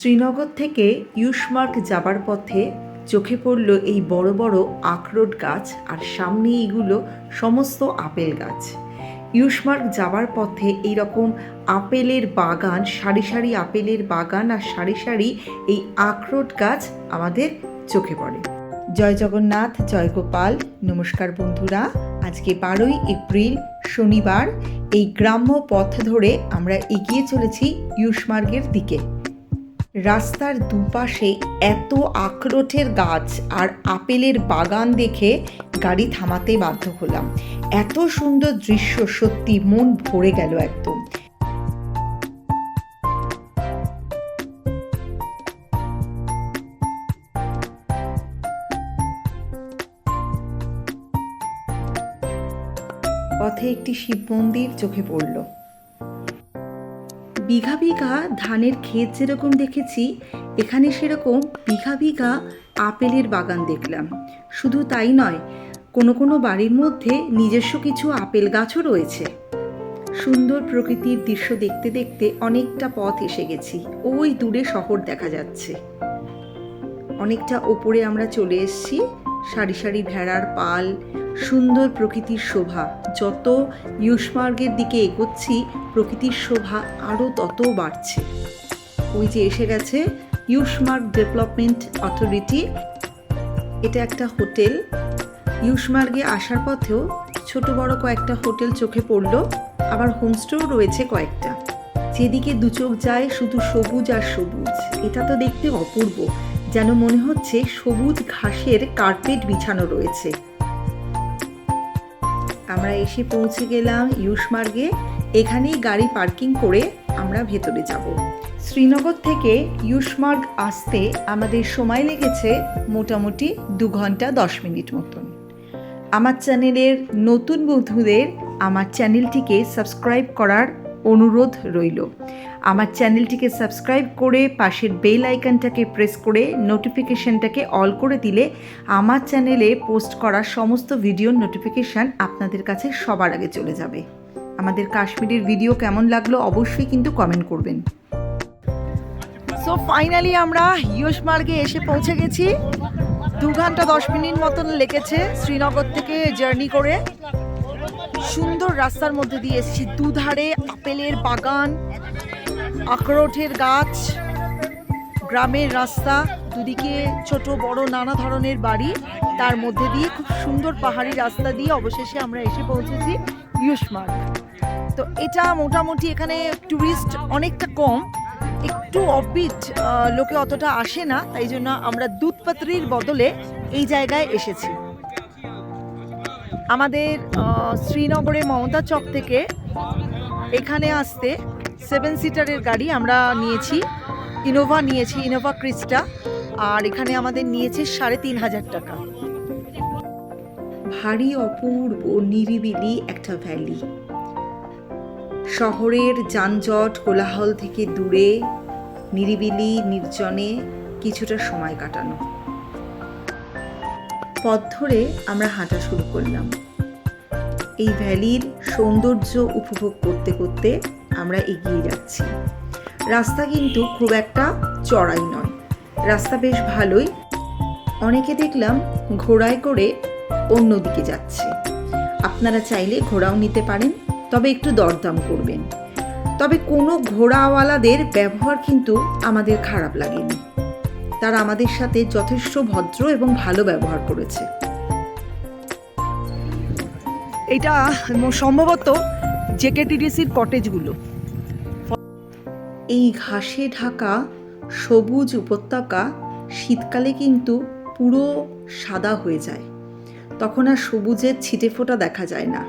শ্রীনগর থেকে ইউসমার্গ যাবার পথে চোখে পড়ল এই বড় বড় আখরোট গাছ আর সামনে এইগুলো সমস্ত আপেল গাছ। ইউসমার্গ যাবার পথে এই রকম আপেলের বাগান, সারি সারি আপেলের বাগান আর সারি সারি এই আখরোট গাছ আমাদের চোখে পড়ে। জয় জগন্নাথ, জয় গোপাল, নমস্কার বন্ধুরা। আজকে বারোই এপ্রিল, শনিবার, এই গ্রাম্য পথ ধরে আমরা এগিয়ে চলেছি ইউসমার্গের দিকে। রাস্তার দুপাশে এত আখরোটের গাছ আর আপেলের বাগান দেখে গাড়ি থামাতে বাধ্য হলাম। এত সুন্দর দৃশ্য সত্যি মন ভরে গেল একদম। পথে একটি শিব মন্দির চোখে পড়ল। বিঘা বিঘা ধানের ক্ষেত যেরকম দেখেছি, এখানে সেরকম বিঘা বিঘা আপেলের বাগান দেখলাম। শুধু তাই নয়, কোনো কোনো বাড়ির মধ্যে নিজস্ব কিছু আপেল গাছও রয়েছে। সুন্দর প্রকৃতির দৃশ্য দেখতে দেখতে অনেকটা পথ এসে গেছি। ওই দূরে শহর দেখা যাচ্ছে। অনেকটা ওপরে আমরা চলে এসেছি, সারি সারি ভেড়ার পাল সুন্দর প্রকৃতির শোভা। যত ইউসমার্গের দিকে এগোচ্ছি, প্রকৃতির শোভা আরও তত বাড়ছে। ওই যে এসে গেছে ইউসমার্গ ডেভেলপমেন্ট অথরিটি। এটা একটা হোটেল। ইউসমার্গে আসার পথেও ছোট বড় কয়েকটা হোটেল চোখে পড়ল, আবার হোমস্টেও রয়েছে কয়েকটা। যেদিকে দু চোখ যায় শুধু সবুজ আর সবুজ। এটা তো দেখতে অপূর্ব। যেন মনে হচ্ছে সবুজ ঘাসের কার্পেট বিছানো রয়েছে। আমরা এসে পৌঁছে গেলাম ইউসমার্গে এখানেই গাড়ি পার্কিং করে আমরা ভেতরে যাব। শ্রীনগর থেকে ইউসমার্গ আসতে আমাদের সময় লেগেছে মোটামুটি দু ঘণ্টা দশ মিনিট মতন। আমার চ্যানেলের নতুন বন্ধুদের আমার চ্যানেলটিকে সাবস্ক্রাইব করার অনুরোধ রইল। আমার চ্যানেলটিকে সাবস্ক্রাইব করে পাশের বেল আইকনটাকে প্রেস করে নোটিফিকেশনটাকে অল করে দিলে আমার চ্যানেলে পোস্ট করা সমস্ত ভিডিওর নোটিফিকেশান আপনাদের কাছে সবার আগে চলে যাবে। আমাদের কাশ্মীরের ভিডিও কেমন লাগল অবশ্যই কিন্তু কমেন্ট করবেন। সো ফাইনালি আমরা ইয়সমার্গে এসে পৌঁছে গেছি। দু ঘণ্টা দশ মিনিট মতন লেগেছে শ্রীনগর থেকে জার্নি করে। সুন্দর রাস্তার মধ্যে দিয়ে এসেছি। দুধারে আপেলের বাগান আখরোটের গাছ, গ্রামের রাস্তা, দুদিকে ছোট, বড়, নানা ধরনের বাড়ি। তার মধ্যে দিয়ে খুব সুন্দর পাহাড়ি রাস্তা দিয়ে অবশেষে আমরা এসে পৌঁছেছি ইউসমার্গ। তো এটা মোটামুটি এখানে ট্যুরিস্ট অনেকটা কম। একটু অফবিট লোকে অতটা আসে না, তাই জন্য আমরা দুধপাত্রির বদলে এই জায়গায় এসেছি। আমাদের শ্রীনগরের মমতা চক থেকে এখানে আসতে সেভেন সিটারের গাড়ি আমরা নিয়েছি ইনোভা নিয়েছি ইনোভা ক্রিস্টা আর এখানে আমাদের নিয়েছে সাড়ে তিন হাজার টাকা। ভারী, অপূর্ব, নিরিবিলি একটা ভ্যালি। শহরের যানজট কোলাহল থেকে দূরে, নিরিবিলি, নির্জনে কিছুটা সময় কাটানো। পথ ধরে আমরা হাঁটা শুরু করলাম। এই ভ্যালির সৌন্দর্য উপভোগ করতে করতে আমরা এগিয়ে যাচ্ছি। রাস্তা কিন্তু খুব একটা চড়াই নয়। রাস্তা বেশ ভালোই। অনেকে দেখলাম ঘোড়ায় করে অন্যদিকে যাচ্ছে। আপনারা চাইলে ঘোড়াও নিতে পারেন, তবে একটু দরদাম করবেন। তবে কোনো ঘোড়াওয়ালাদের ব্যবহার কিন্তু আমাদের খারাপ লাগেনি। তারা আমাদের সাথে যথেষ্ট ভদ্র এবং ভালো ব্যবহার করেছে। এটা সম্ভবত জেকেটিডিসির কটেজগুলো এই ঘাসে ঢাকা সবুজ উপত্যকা শীতকালে কিন্তু পুরো সাদা হয়ে যায়। তখন আর সবুজের ছিটে ফোটা দেখা যায় না।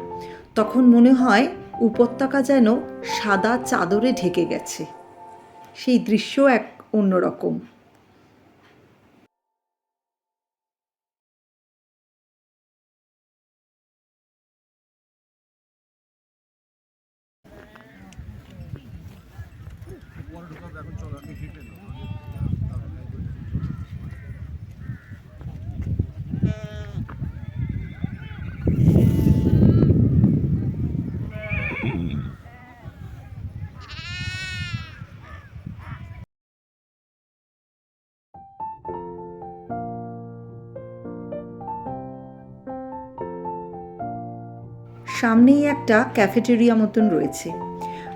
তখন মনে হয় উপত্যকা যেন সাদা চাদরে ঢেকে গেছে। সেই দৃশ্য এক অন্যরকম। সামনেই একটা ক্যাফেটেরিয়া মতন রয়েছে।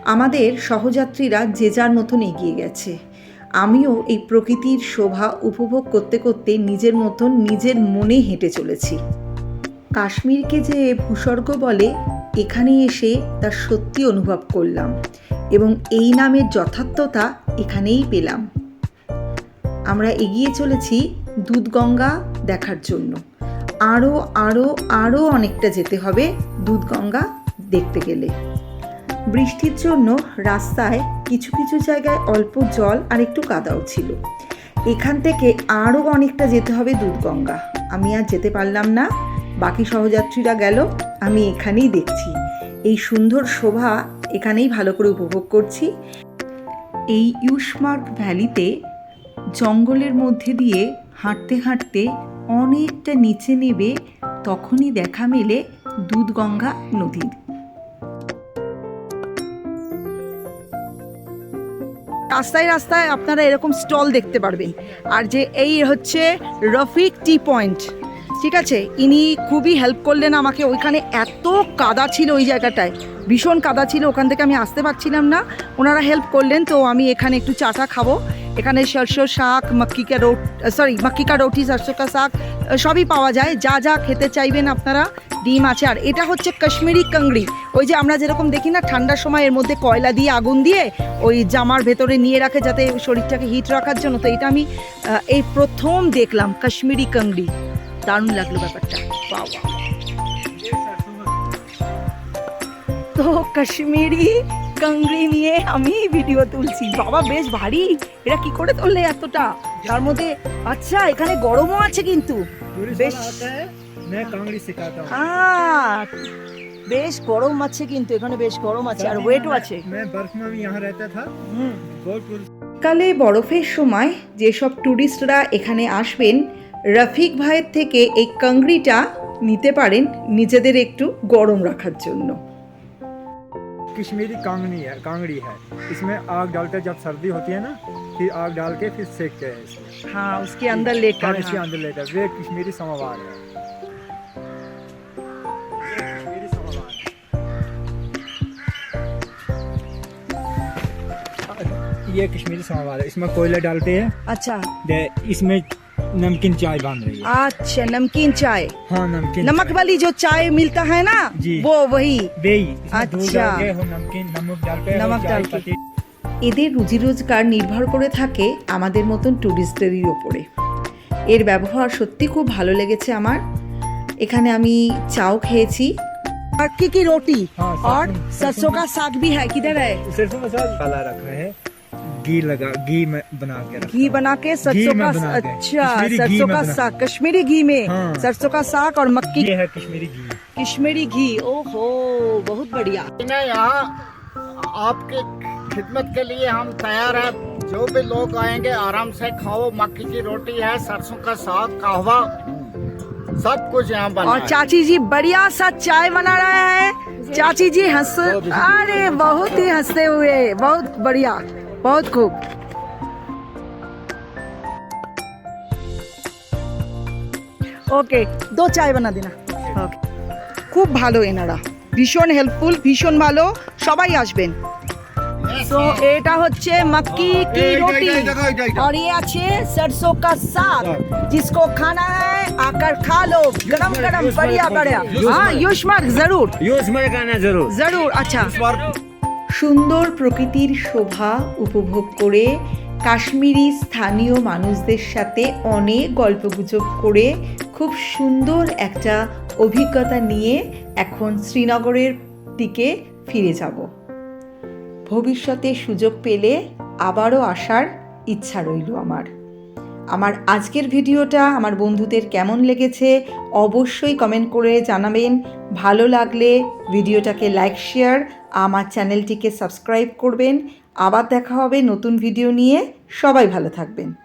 আমাদের সহযাত্রীরা যে যার মতন এগিয়ে গেছে। আমিও এই প্রকৃতির শোভা উপভোগ করতে করতে নিজের মতন নিজের মনে হেঁটে চলেছি। কাশ্মীরকে যে ভূস্বর্গ বলে, এখানে এসে তার সত্যি অনুভব করলাম এবং এই নামের যথার্থতা এখানেই পেলাম। আমরা এগিয়ে চলেছি দুধগঙ্গা দেখার জন্য। আরও আরও আরও অনেকটা যেতে হবে দুধগঙ্গা দেখতে গেলে। বৃষ্টির জন্য রাস্তায় কিছু কিছু জায়গায় অল্প জল আর একটু কাদাও ছিল। এখান থেকে আরও অনেকটা যেতে হবে দুধগঙ্গা। আমি আর যেতে পারলাম না। বাকি সহযাত্রীরা গেল। আমি এখানেই দেখছি। এই সুন্দর শোভা এখানেই ভালো করে উপভোগ করছি। এই ইউসমার্ক ভ্যালিতে জঙ্গলের মধ্যে দিয়ে হাঁটতে হাঁটতে অনেকটা নিচে নেবে তখনই দেখা মেলে দুধগঙ্গা নদীর। রাস্তায় রাস্তায় আপনারা এরকম স্টল দেখতে পারবেন। আর যে এই হচ্ছে রফিক টি পয়েন্ট। ঠিক আছে, ইনি খুবই হেল্প করলেন আমাকে। ওইখানে এত কাদা ছিল ওই জায়গাটায়। ভীষণ কাদা ছিল, ওখান থেকে আমি আসতে পারছিলাম না। ওনারা হেল্প করলেন, তো আমি এখানে একটু চাটা খাব। এখানে সরষো শাক, মাক্কি কা রোট সরি মাক্কি কা রুটি সরষো কা শাক, সবই পাওয়া যায়। যা যা খেতে চাইবেন আপনারা, ডিম আছে। আর এটা হচ্ছে কাশ্মীরি কাংড়ি ওই যে আমরা যেরকম দেখি না, ঠান্ডার সময় এর মধ্যে কয়লা দিয়ে আগুন দিয়ে ওই জামার ভেতরে নিয়ে রাখে, যাতে শরীরটাকে হিট রাখার জন্য। তো এটা আমি এই প্রথম দেখলাম কাশ্মীরি কাংড়ি দারুণ লাগল ব্যাপারটা। বাবা তো কাশ্মীরি কাংড়ি নিয়ে আমি ভিডিও তুলছি। বাবা বেশ ভারী। এরা কি করে তুললে এতটা? তার মধ্যে আচ্ছা এখানে গরমও আছে কিন্তু। বেশ বেশ গরম আছে কিন্তু এখানে বেশ গরম আছে আর ওয়েটও আছে। কালে বরফের সময় যেসব টুরিস্টরা এখানে আসবেন রফিক ভাইয়ের থেকে এই কাংড়িটা নিতে পারেন নিজেদের একটু গরম রাখার জন্য कश्मीरी कांगड़ी है कांगड़ी है इसमें आग डालकर जब सर्दी होती है ना फिर आग डाल के फिर सेकते हैं इसमें हाँ उसके अंदर लेकर हाँ, इसके अंदर लेकर वे कश्मीरी समवार है ये कश्मीरी समवार है ये कश्मीरी समवार है इसमें कोयला डालते हैं अच्छा दे- इसमें नमकीन चाय बन रही है अच्छा नमकीन चाय हाँ नमकीन नमक चाय। वाली जो चाय मिलता है ना जी। वो वही बेई इसमें दूध अच्छा। डाल के हो नमकीन नमक डाल के नमक और चाय डाल के। पत्ती এদের রুজি রোজগার নির্ভর করে থাকে আমাদের মতন ট্যুরিস্টদেরই ওপরে এর ব্যবহার সত্যি খুব ভালো লেগেছে আমার এখানে আমি চাও খেয়েছি আর কি কি রুটি हाँ, और सरसों- सरसों का साग भी है किधर है सरसों का साग काला रखा है घी लगा घी में बना के घी बना के सरसों का अच्छा सरसों का साग कश्मीरी घी में हाँ। सरसों का साग और मक्की ये है कश्मीरी घी। कश्मीरी घी ओहो बहुत बढ़िया। यहाँ आपके खिदमत के लिए हम तैयार हैं। जो भी लोग आएँगे आराम से खाओ। मक्की की रोटी है सरसों का साग कहवा सब कुछ यहाँ बना और चाची जी बढ़िया सा चाय बना रहे हैं। चाची जी हंस अरे बहुत ही हँसते हुए बहुत बढ़िया। बहुत खूब ওকে দো চায় বানা দিনা ওকে খুব ভালো এনারা ভীষণ হেল্পফুল ভীষণ ভালো সবাই আসবেন তো এটা হচ্ছে मक्की की এইটা, रोटी এইটা, এইটা, এইটা, এইটা। और ये अच्छे सरसों का साग जिसको खाना है आकर खा लो गरम गरम बढ़िया बढ़िया हाँ युष्मक जरूर यूज में गाना जरूर জরুর আচ্ছা সুন্দর প্রকৃতির শোভা উপভোগ করে কাশ্মীরি স্থানীয় মানুষদের সাথে অনেক গল্পগুজব করে খুব সুন্দর একটা অভিজ্ঞতা নিয়ে এখন শ্রীনগরের দিকে ফিরে যাব। ভবিষ্যতে সুযোগ পেলে আবারও আসার ইচ্ছা রইল আমার। আমার আজকের ভিডিওটা আমার বন্ধুদের কেমন লেগেছে অবশ্যই কমেন্ট করে জানাবেন। ভালো লাগলে ভিডিওটাকে লাইক শেয়ার আমার চ্যানেলটিকে সাবস্ক্রাইব করবেন। আবার দেখা হবে নতুন ভিডিও নিয়ে। সবাই ভালো থাকবেন।